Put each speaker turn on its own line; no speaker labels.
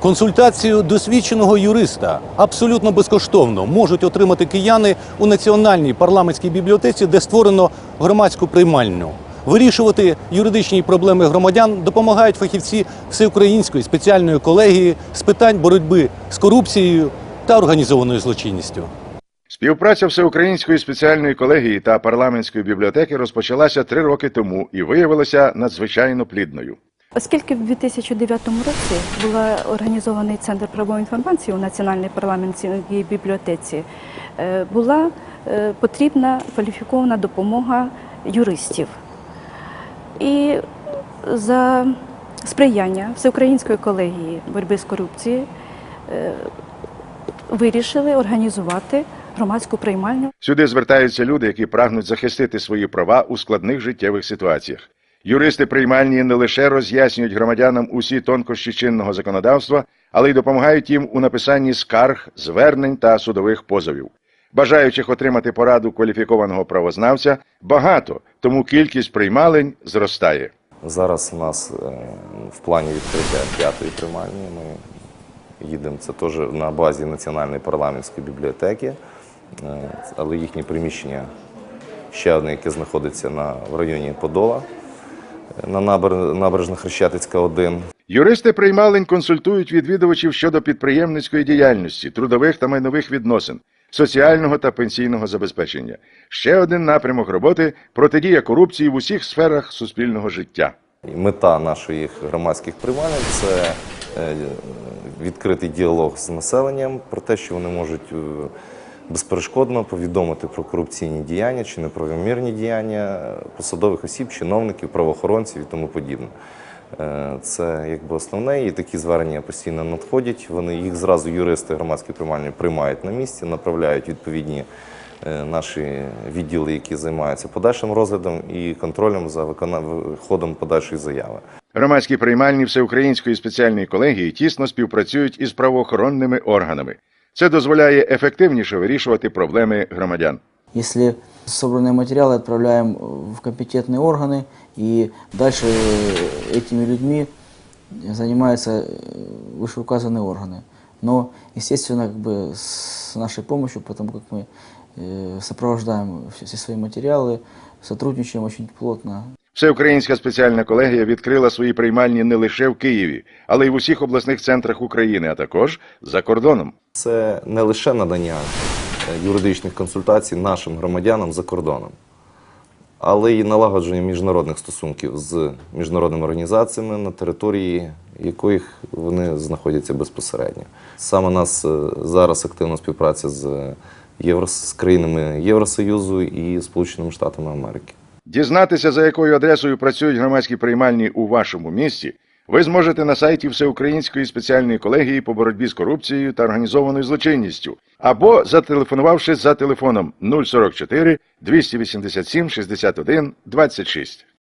Консультацію досвідченого юриста абсолютно безкоштовно можуть отримати кияни у національній парламентській бібліотеці, де створено громадську приймальню. Вирішувати юридичні проблеми громадян допомагають фахівці всеукраїнської спеціальної колегії з питань боротьби з корупцією та організованою злочинністю.
Співпраця Всеукраїнської спеціальної колегії та парламентської бібліотеки розпочалася три роки тому і виявилася надзвичайно плідною.
Оскільки в 2009 році був організований центр правової інформації у Національній парламентській бібліотеці, е, була е, потрібна кваліфікована допомога юристів. І за сприяння Всеукраїнської колегії боротьби з корупцією е, вирішили організувати громадську приймальню
Сюди звертаються люди, які прагнуть захистити свої права у складних життєвих ситуаціях. Юристи приймальні не лише роз'яснюють громадянам усі тонкощі чинного законодавства, але й допомагають їм у написанні скарг, звернень та судових позовів. Бажаючих отримати пораду кваліфікованого правознавця багато, тому кількість приймалень зростає.
Зараз у нас е, в плані відкриття п'ятої приймальні. Ми їдемо це теж на базі Національної парламентської бібліотеки, Е, але їхнє приміщення ще одне, яке знаходиться на, в районі Подола, на набер, набережна Хрещатицька 1.
Юристи приймалень консультують відвідувачів щодо підприємницької діяльності, трудових та майнових відносин, соціального та пенсійного забезпечення. Ще один напрямок роботи протидія корупції в усіх сферах суспільного життя.
Мета наших громадських приймалень це е, відкритий діалог з населенням про те, що вони можуть е, безперешкодно повідомити про корупційні діяння чи неправомірні діяння посадових осіб, чиновників, правоохоронців і тому подібне. Е, Це якби основне, і такі звернення постійно надходять. Вони їх зразу юристи громадської приймальні приймають на місці, направляють відповідні е, наші відділи, які займаються подальшим розглядом і контролем за викона- ходом подальшої заяви.
Громадські приймальні Всеукраїнської спеціальної колегії тісно співпрацюють із правоохоронними органами. Це дозволяє ефективніше вирішувати проблеми громадян.
Если собранные материалы отправляем в компетентные органы, и дальше этими людьми занимаются э, вышеуказанные органы. Но, естественно, как бы с нашей помощью, потому как мы э, сопровождаем все, все свои материалы, сотрудничаем очень плотно
Всеукраїнська спеціальна колегія відкрила свої приймальні не лише в Києві, але й в усіх обласних центрах України, а також за кордоном.
Це не лише надання е, юридичних консультацій нашим громадянам за кордоном, але й налагодження міжнародних стосунків з міжнародними організаціями на території яких вони знаходяться безпосередньо. Саме у нас е, зараз активна співпраця з, Євро... з країнами Євросоюзу і Сполученими Штатами Америки.
Дізнатися, за якою адресою працюють громадські приймальні у вашому місті, ви зможете на сайті Всеукраїнської спеціальної колегії по боротьбі з корупцією та організованою злочинністю, або зателефонувавши за телефоном 044 287 61 26.